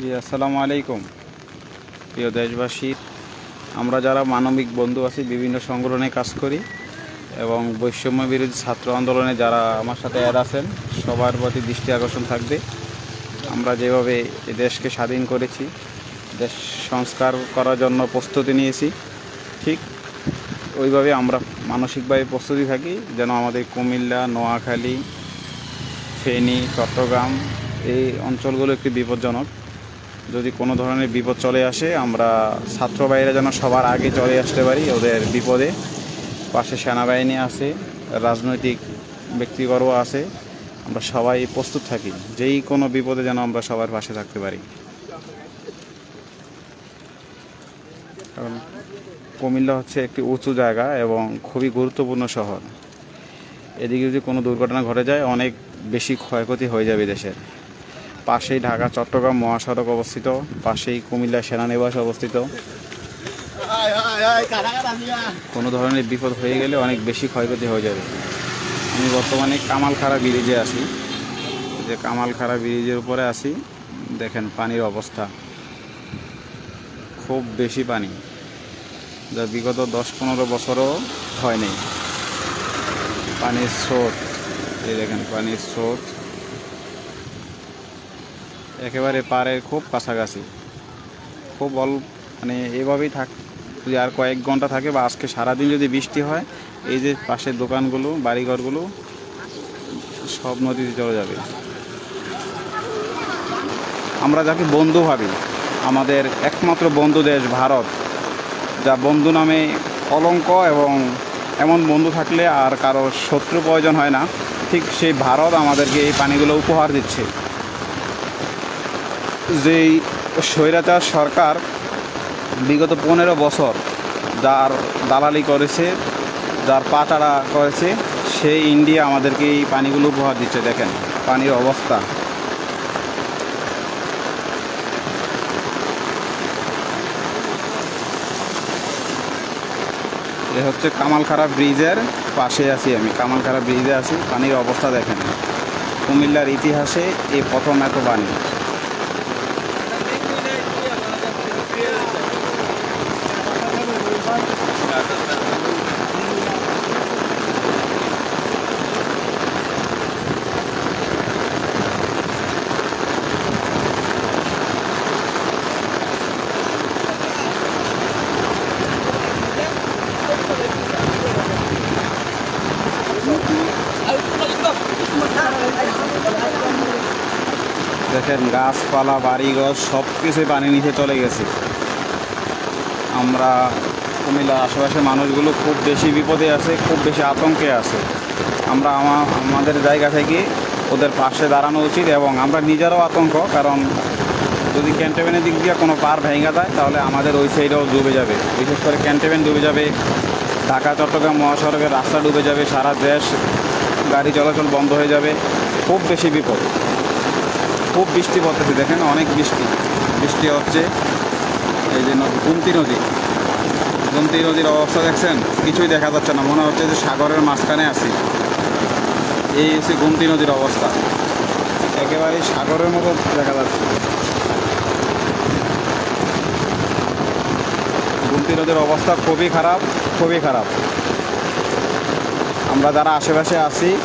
জি, আসসালামু আলাইকুম। প্রিয় দেশবাসী, আমরা যারা মানবিক বন্ধু আছি, বিভিন্ন সংগঠনে কাজ করি এবং বৈষম্য বিরোধী ছাত্র আন্দোলনে যারা আমার সাথে অ্যাড আছেন, সবার প্রতি দৃষ্টি আকর্ষণ থাকবে। আমরা যেভাবে দেশকে স্বাধীন করেছি, দেশ সংস্কার করার জন্য প্রস্তুতি নিয়েছি, ঠিক ওইভাবে আমরা মানসিকভাবে প্রস্তুতি থাকি, যেন আমাদের কুমিল্লা, নোয়াখালী, ফেনী, চট্টগ্রাম এই অঞ্চলগুলো একটি বিপজ্জনক। যদি কোনো ধরনের বিপদ চলে আসে, আমরা ছাত্র ভাইরা যেন সবার আগে চলে আসতে পারি ওদের বিপদে। পাশে সেনাবাহিনী আছে, রাজনৈতিক ব্যক্তিবর্গ আছে, আমরা সবাই প্রস্তুত থাকি। যেই কোনো বিপদে যেন আমরা সবার পাশে থাকতে পারি। কারণ কুমিল্লা হচ্ছে একটি উঁচু জায়গা এবং খুবই গুরুত্বপূর্ণ শহর। এদিকে যদি কোনো দুর্ঘটনা ঘটে যায়, অনেক বেশি ক্ষয়ক্ষতি হয়ে যাবে দেশের। পাশেই ঢাকা, চট্টগ্রাম মহাসড়ক অবস্থিত, পাশেই কুমিল্লা সেনানিবাস অবস্থিত। কোনো ধরনের বিপদ হয়ে গেলে অনেক বেশি ক্ষয়ক্ষতি হয়ে যাবে। আমি বর্তমানে কামালখাড়া ব্রিজে আছি। যে কামালখাড়া ব্রিজের উপরে আছি, দেখেন পানির অবস্থা। খুব বেশি পানি, যা বিগত দশ পনেরো বছরও হয়নি পানির স্রোত, এই দেখেন পানির স্রোত। একেবারে পাড়ের খুব কাছাকাছি। খুব অল্প মানে এভাবেই থাক, যদি আর কয়েক ঘণ্টা থাকে বা আজকে সারাদিন যদি বৃষ্টি হয়, এই যে পাশের দোকানগুলো, বাড়িঘরগুলো, সব নদীতে চলে যাবে। আমরা যাকে বন্ধু ভাবি, আমাদের একমাত্র বন্ধু দেশ ভারত, যা বন্ধু নামে কলঙ্ক এবং এমন বন্ধু থাকলে আর কারও শত্রু প্রয়োজন হয় না। ঠিক সেই ভারত আমাদেরকে এই পানিগুলো উপহার দিচ্ছে। যেই স্বৈরাচার সরকার বিগত পনেরো বছর যার দালালি করেছে, যার পাচারা করেছে, সেই ইন্ডিয়া আমাদেরকে এই পানিগুলো উপহার দিচ্ছে, দেখেন, পানির অবস্থা। এ হচ্ছে কামালখাড়া ব্রিজের পাশে আছি আমি। কামালখাড়া ব্রিজে আছি, পানির অবস্থা দেখেন। কুমিল্লার ইতিহাসে এই প্রথম এত পানি। দেখেন, গাছপালা, বাড়িঘর সব কিছুই পানি নিচে চলে গেছে। আমরা কুমিল্লার আশেপাশের মানুষগুলো খুব বেশি বিপদে আছে, খুব বেশি আতঙ্কে আছে। আমরা আমা- আমাদের জায়গা থেকে ওদের পাশে দাঁড়ানো উচিত এবং আমরা নিজেরাও আতঙ্ক, কারণ যদি ক্যান্টনমেন্টের দিক দিয়ে কোনো পার ভেঙে যায়, তাহলে আমাদের ওই সাইডেও ডুবে যাবে। বিশেষ করে ক্যান্টনমেন্ট ডুবে যাবে, ঢাকা, চট্টগ্রাম, মহাসড়কের রাস্তা ডুবে যাবে, সারা দেশ গাড়ি চলাচল বন্ধ হয়ে যাবে, খুব বেশি বিপদ। খুব বৃষ্টি পড়তেছে, দেখেন অনেক বৃষ্টি। বৃষ্টি হচ্ছে এই যে নদী, গুমতি নদী। গুমতি নদীর অবস্থা দেখছেন? কিছুই দেখা যাচ্ছে না, মনে হচ্ছে যে সাগরের মাঝখানে আছি। এই হচ্ছে গুমতি নদীর অবস্থা। একেবারে সাগরের মতো দেখা যাচ্ছে। গুমতি নদীর অবস্থা খুবই খারাপ খুবই খারাপ। আমরা যারা আশেপাশে আছি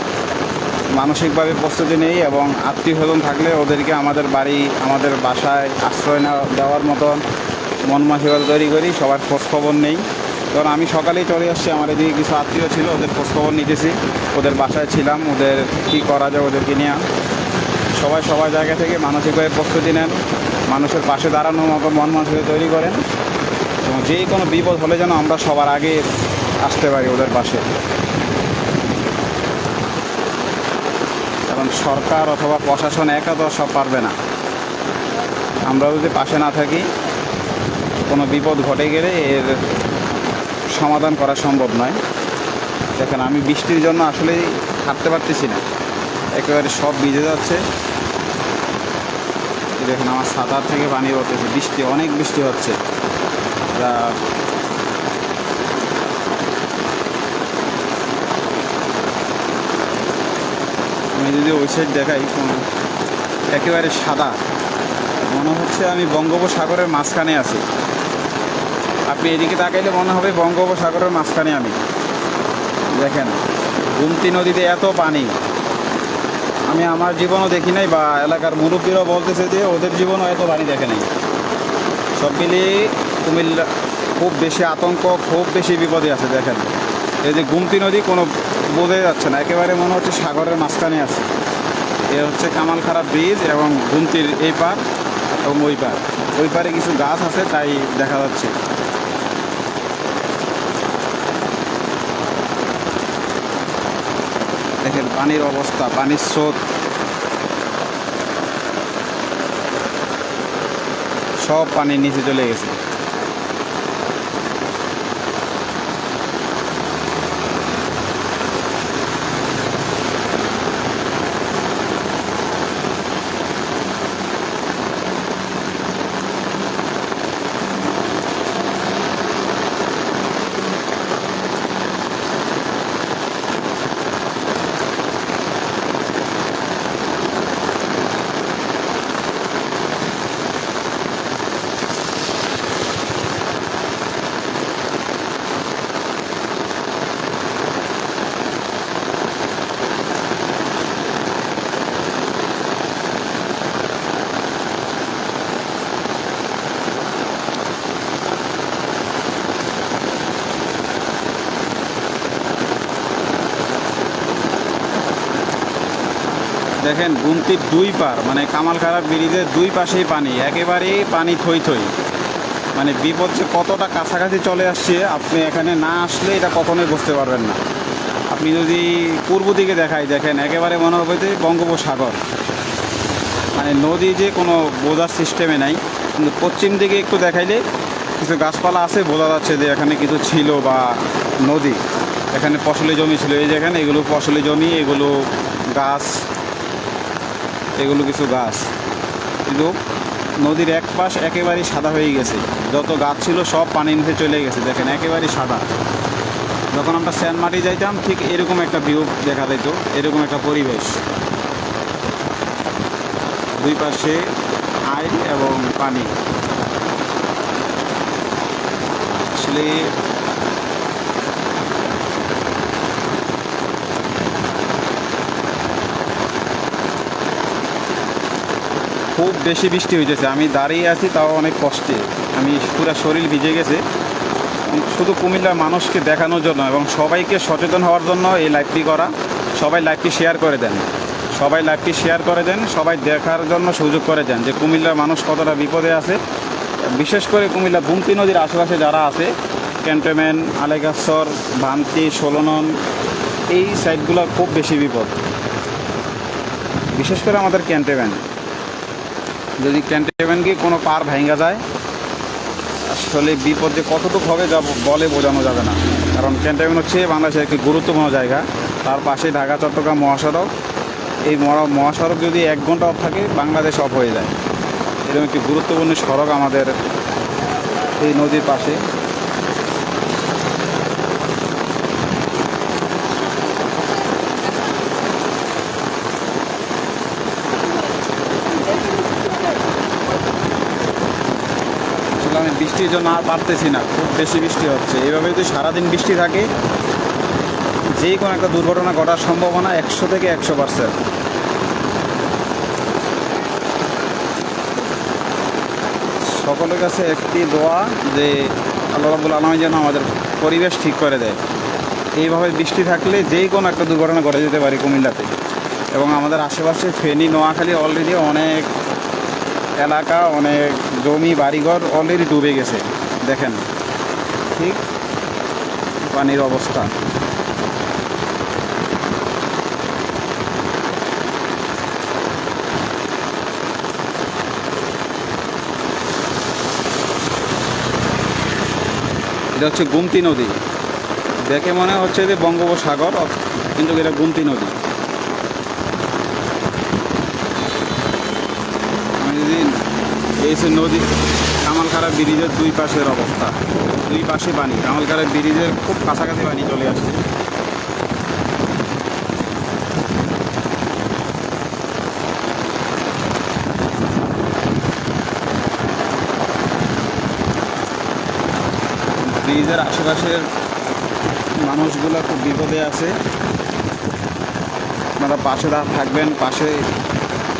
মানসিকভাবে প্রস্তুতি নেই এবং আত্মীয় স্বজন থাকলে ওদেরকে আমাদের বাড়ি, আমাদের বাসায় আশ্রয় দেওয়ার মতন মন মানসিকতা তৈরি করি, সবার খোঁজখবর নেই। কারণ আমি সকালেই চলে আসছি, আমার এদিকে কিছু আত্মীয় ছিল, ওদের খোঁজখবর নিতেছি, ওদের বাসায় ছিলাম, ওদের কী করা যায় ওদেরকে নিয়ে। সবাই সবার জায়গা থেকে মানসিকভাবে প্রস্তুতি নেন, মানুষের পাশে দাঁড়ানোর মতো মন মানসিকতা তৈরি করেন। এবং যেই কোনো বিপদ হলে যেন আমরা সবার আগে আসতে পারি ওদের পাশে। কারণ সরকার অথবা প্রশাসন একা তো সব পারবে না। আমরা যদি পাশে না থাকি, কোনো বিপদ ঘটে গেলে এর সমাধান করা সম্ভব নয়। দেখেন, আমি বৃষ্টির জন্য আসলে হাঁটতে পারতেছি না। একেবারে সব ভিজে যাচ্ছে। দেখেন, আমার সাঁতার থেকে পানি পড়তেছে। বৃষ্টি, অনেক বৃষ্টি হচ্ছে। যা যদি ওই সাইড দেখাই একেবারে সাদা, মনে হচ্ছে হচ্ছে আমি বঙ্গোপসাগরের মাঝখানে আছি। আপনি এদিকে তাকাইলে মনে হবে বঙ্গোপসাগরের মাঝখানে আমি। দেখেন, গুমতি নদীতে এত পানি। আমি আমার জীবনও দেখি নাই, বা এলাকার মুরব্বীরাও বলতেছে যে ওদের জীবনও এত পানি দেখে নাই। সব মিলিয়ে কুমিল্লা, খুব বেশি আতঙ্ক, খুব বেশি বিপদে আছে, দেখেন। এই যে গুমতি নদী কোনো বোঝাই যাচ্ছে না। একেবারে মনে হচ্ছে সাগরের মাঝখানে আছে। এ হচ্ছে কামালখাড়া ব্রিজ এবং গুমতির এই পার এবং ওই পার ওই পারে কিছু গাছ আছে, তাই দেখা যাচ্ছে। দেখেন পানির অবস্থা, পানির স্রোত। সব পানির নিচে চলে গেছে। দেখেন গুমতির দুই পার। মানে কামালখাড়া ব্রিজের দুই পাশেই পানি, একেবারেই পানি থই থই। মানে বিপদ যে কতটা কাছাকাছি চলে আসছে, আপনি এখানে না আসলে এটা কখনোই বুঝতে পারবেন না। আপনি যদি পূর্ব দিকে দেখাই, দেখেন, একেবারে মনে হবে যে বঙ্গোপসাগর। মানে নদী যে কোনো বোঝার সিস্টেমে নাই, কিন্তু পশ্চিম দিকে একটু দেখাইলে কিছু গাছপালা আছে, বোঝা যাচ্ছে যে এখানে কিছু ছিল বা নদী। এখানে ফসলি জমি ছিল, এই যেখানে এগুলো ফসলি জমি, এগুলো গাছ এগুলো কিছু গাছ। কিন্তু নদীর এক পাশ একেবারেই সাদা হয়ে গেছে। যত গাছ ছিল সব পানির নিচে চলে গেছে, দেখেন, একেবারেই সাদা। যখন আমরা স্যান মাটি যাইতাম, ঠিক এরকম একটা ভিউ দেখা যেত এরকম একটা পরিবেশ। দুই পাশে আইল এবং পানি। আসলে খুব বেশি বৃষ্টি হয়েছে আমি দাঁড়িয়ে আছি, তাও অনেক কষ্টে। আমি পুরো শরীর ভিজে গেছে। শুধু কুমিল্লার মানুষকে দেখানোর জন্য এবং সবাইকে সচেতন হওয়ার জন্য এই লাইভটি করা। সবাই লাইভটি শেয়ার করে দেন। সবাই লাইভটি শেয়ার করে দেন, সবাই দেখার জন্য সুযোগ করে দেন যে কুমিল্লার মানুষ কতটা বিপদে আছে। বিশেষ করে কুমিল্লা বুমতি নদীর আশেপাশে যারা আছে, ক্যান্টনমেন্ট আলেগাছর ভান্তি, সোলনন, এই সাইডগুলো খুব বেশি বিপদ। বিশেষ করে আমাদের ক্যান্টনমেন্ট। যদি ক্যান্টনমেন্টকে কোনো পার ভেঙে যায়, আসলে বিপদ যে কতটুকু হবে যা বলে বোঝানো যাবে না। কারণ ক্যান্টনমেন্ট হচ্ছে বাংলাদেশের একটি গুরুত্বপূর্ণ জায়গা। তার পাশে ঢাকা, চট্টগ্রাম, মহাসড়ক। এই মহা- মহাসড়ক যদি এক ঘণ্টা অফ থাকে, বাংলাদেশ অফ হয়ে যায়। এরকম একটি গুরুত্বপূর্ণ সড়ক আমাদের এই নদীর পাশে আসলে আমি বৃষ্টির জন্য আর পারতেছি না, খুব বেশি বৃষ্টি হচ্ছে। এভাবে যদি সারাদিন বৃষ্টি থাকে, যে কোনো একটা দুর্ঘটনা ঘটার সম্ভাবনা একশো থেকে একশো পার্সেন্ট সকলের কাছে একটি দোয়া যে আল্লাহ রাবুল আলমী যেন আমাদের পরিবেশ ঠিক করে দেয়। এইভাবে বৃষ্টি থাকলে যেই কোনো একটা দুর্ঘটনা ঘটে যেতে পারে কুমিল্লাতে। এবং আমাদের আশেপাশে ফেনী, নোয়াখালী অলরেডি অনেক এলাকা, অনেক জমি, বাড়িঘর অলরেডি ডুবে গেছে। দেখেন, ঠিক পানির অবস্থা। এটা হচ্ছে গুমতি নদী। দেখে মনে হচ্ছে যে বঙ্গোপসাগর, কিন্তু এটা গুমতি নদী। হচ্ছে নদী কামালখারা ব্রিজের দুই পাশের অবস্থা। দুই পাশে পানি কামালখারা ব্রিজের খুব কাছাকাছি পানি চলে আসছে। ব্রিজের আশেপাশের মানুষগুলো খুব বিপদে আছে। আপনারা পাশে থাকবেন, পাশে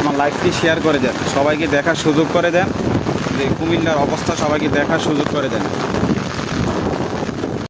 আমার লাইফটি শেয়ার করে দেন। সবাইকে দেখার সুযোগ করে দেন। কুমিল্লার অবস্থা সবাইকে দেখার সুযোগ করে দেন।